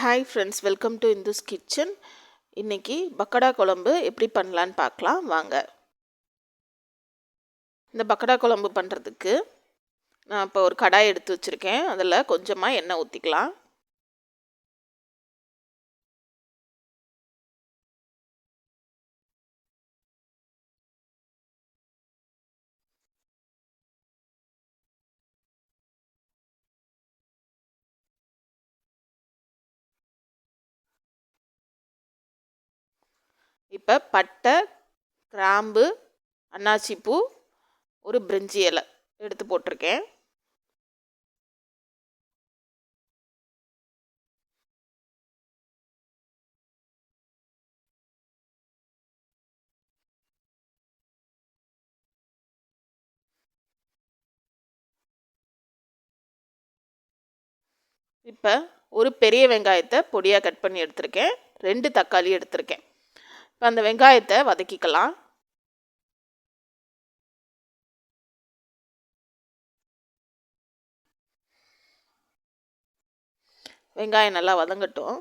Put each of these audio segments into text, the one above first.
Hi friends welcome to Indhu's kitchen இன்றைக்கி பக்கடா குழம்பு எப்படி பண்ணலான்னு பார்க்கலாம். வாங்க. இந்த பக்கடா குழம்பு பண்ணுறதுக்கு நான் இப்போ ஒரு கடாய் எடுத்து வச்சுருக்கேன். அதில் கொஞ்சமாக எண்ணெய் ஊற்றிக்கலாம் இப்போ பட்டை கிராம்பு அன்னாசிப்பூ ஒரு பிரிஞ்சி இலை எடுத்து போட்டிருக்கேன். இப்போ ஒரு பெரிய வெங்காயத்தை பொடியாக கட் பண்ணி எடுத்திருக்கேன். ரெண்டு தக்காளி எடுத்திருக்கேன். இப்போ அந்த வெங்காயத்தை வதக்கிக்கலாம். வெங்காயம் நல்லா வதங்கட்டும்.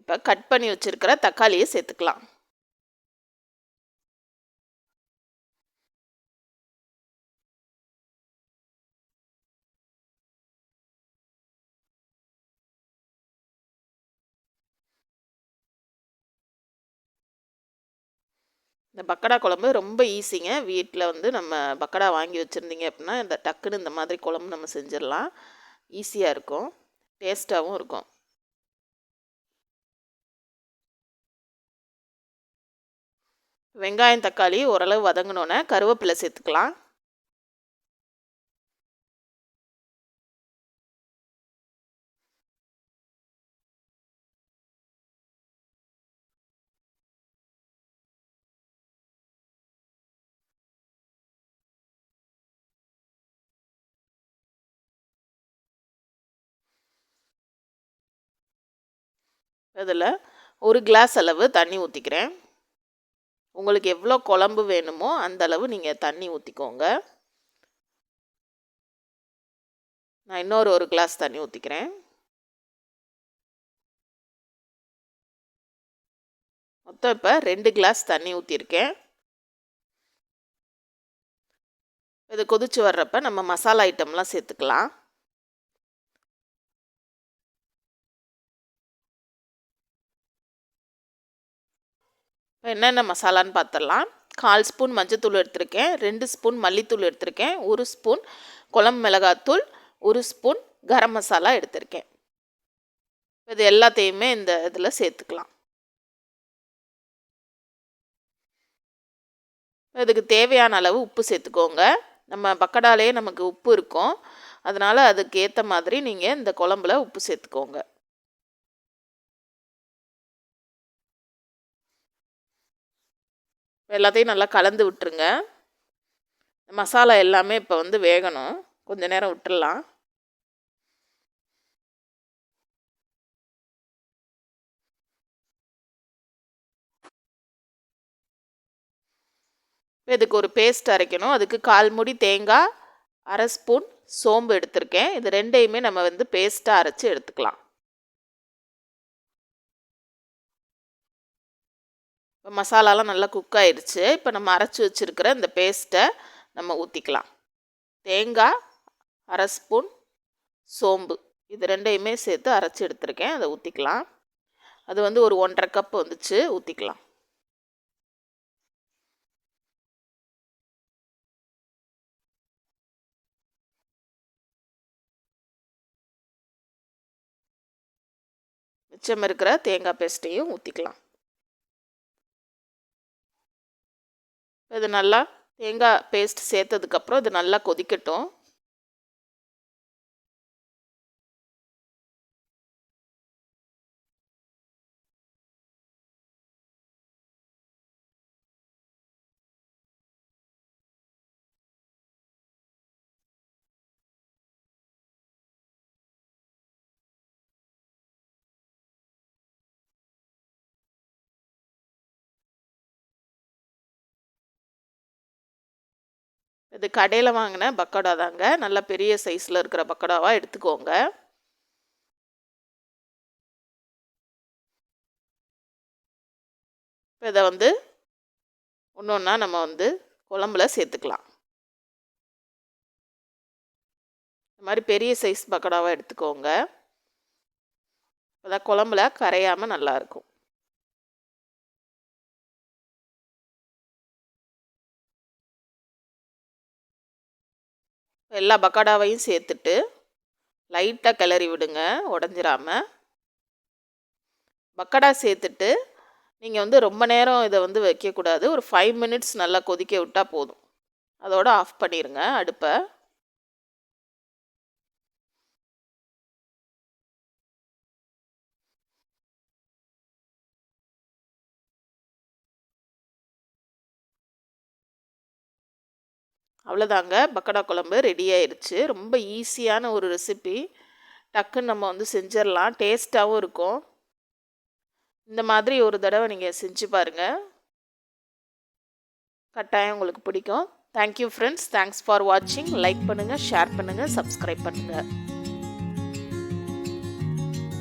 இப்போ கட் பண்ணி வச்சுருக்கிற தக்காளியை சேர்த்துக்கலாம். இந்த பக்கடா குழம்பு ரொம்ப ஈஸிங்க. வீட்டில் வந்து நம்ம பக்கடா வாங்கி வச்சுருந்தீங்க அப்படின்னா இந்த டக்குன்னு இந்த மாதிரி குழம்பு நம்ம செஞ்சிடலாம். ஈஸியாக இருக்கும். டேஸ்ட்டாகவும் இருக்கும். வெங்காயம் தக்காளி ஓரளவு வதங்கினோன்னே கருவேப்பிலை சேர்த்துக்கலாம். அதில் ஒரு கிளாஸ் அளவு தண்ணி ஊற்றிக்கிறேன் உங்களுக்கு எவ்வளோ குழம்பு வேணுமோ அந்த அளவு நீங்கள் தண்ணி ஊற்றிக்கோங்க நான் இன்னொரு ஒரு கிளாஸ் தண்ணி ஊற்றிக்கிறேன் மொத்தம் இப்போ ரெண்டு கிளாஸ் தண்ணி ஊற்றிருக்கேன் இது கொதிச்சு வர்றப்ப நம்ம மசாலா ஐட்டம்லாம் சேர்த்துக்கலாம். என்னென்ன மசாலான்னு பார்த்துடலாம். கால் ஸ்பூன் மஞ்சத்தூள் எடுத்திருக்கேன். ரெண்டு ஸ்பூன் மல்லித்தூள் எடுத்திருக்கேன். ஒரு ஸ்பூன் குழம்பு மிளகாத்தூள் ஒரு ஸ்பூன் கரம் மசாலா எடுத்திருக்கேன். இது எல்லாத்தையுமே இந்த இதில் சேர்த்துக்கலாம். இதுக்கு தேவையான அளவு உப்பு சேர்த்துக்கோங்க. நம்ம பக்கடாலே நமக்கு உப்பு இருக்கும். அதனால் அதுக்கு ஏற்ற மாதிரி நீங்கள் இந்த குழம்புல உப்பு சேர்த்துக்கோங்க. எல்லாத்தையும் நல்லா கலந்து விட்டுருங்க. மசாலா எல்லாமே இப்போ வந்து வேகணும். கொஞ்ச நேரம் விட்டுடலாம். இதுக்கு ஒரு பேஸ்ட் அரைக்கணும். அதுக்கு கால் முடி தேங்காய் அரை ஸ்பூன் சோம்பு எடுத்திருக்கேன். இது ரெண்டையுமே நம்ம வந்து பேஸ்ட்டாக அரைச்சி எடுத்துக்கலாம். இப்போ மசாலாலாம் நல்லா குக் ஆயிடுச்சு. இப்போ நம்ம அரைச்சி வச்சுருக்கிற இந்த பேஸ்ட்டை நம்ம ஊற்றிக்கலாம் தேங்காய் அரை ஸ்பூன் சோம்பு. இது ரெண்டையுமே சேர்த்து அரைச்சி எடுத்துருக்கேன். அதை ஊற்றிக்கலாம் அது வந்து ஒரு ஒன்றரை கப் வந்துச்சு. ஊற்றிக்கலாம் மிச்சம் இருக்கிற தேங்காய் பேஸ்ட்டையும் ஊற்றிக்கலாம் இது நல்லா தேங்காய் பேஸ்ட் சேர்த்ததுக்கப்புறம் இது நல்லா கொதிக்கட்டும். இது கடையில் வாங்கின பக்கோடா தாங்க. நல்ல பெரிய சைஸில் இருக்கிற பக்கோடாவாக எடுத்துக்கோங்க. இப்போ இதை வந்து ஒன்று ஒன்றா நம்ம வந்து குழம்புல சேர்த்துக்கலாம். இந்த மாதிரி பெரிய சைஸ் பக்கோடாவாக எடுத்துக்கோங்க. அதான் குழம்புல கரையாமல் நல்லாயிருக்கும் எல்லா பக்காடாவையும் சேர்த்துட்டு லைட்டாக கிளறி விடுங்க உடஞ்சிராம. பக்கடா சேர்த்துட்டு நீங்கள் வந்து ரொம்ப நேரம் இதை வந்து வைக்கக்கூடாது. ஒரு ஃபைவ் மினிட்ஸ் நல்லா கொதிக்க விட்டால் போதும். அதோட ஆஃப் பண்ணிடுங்க அடுப்பை. அவ்வளோதாங்க. பக்கடா குழம்பு ரெடி ஆயிடுச்சு ரொம்ப ஈஸியான ஒரு ரெசிபி டக்குன்னு நம்ம வந்து செஞ்சிடலாம். டேஸ்ட்டாகவும் இருக்கும். இந்த மாதிரி ஒரு தடவை நீங்கள் செஞ்சு பாருங்கள் கட்டாயம் உங்களுக்கு பிடிக்கும். Thank you friends thanks for வாட்சிங் லைக் பண்ணுங்கள் ஷேர் பண்ணுங்கள் சப்ஸ்கிரைப் பண்ணுங்கள்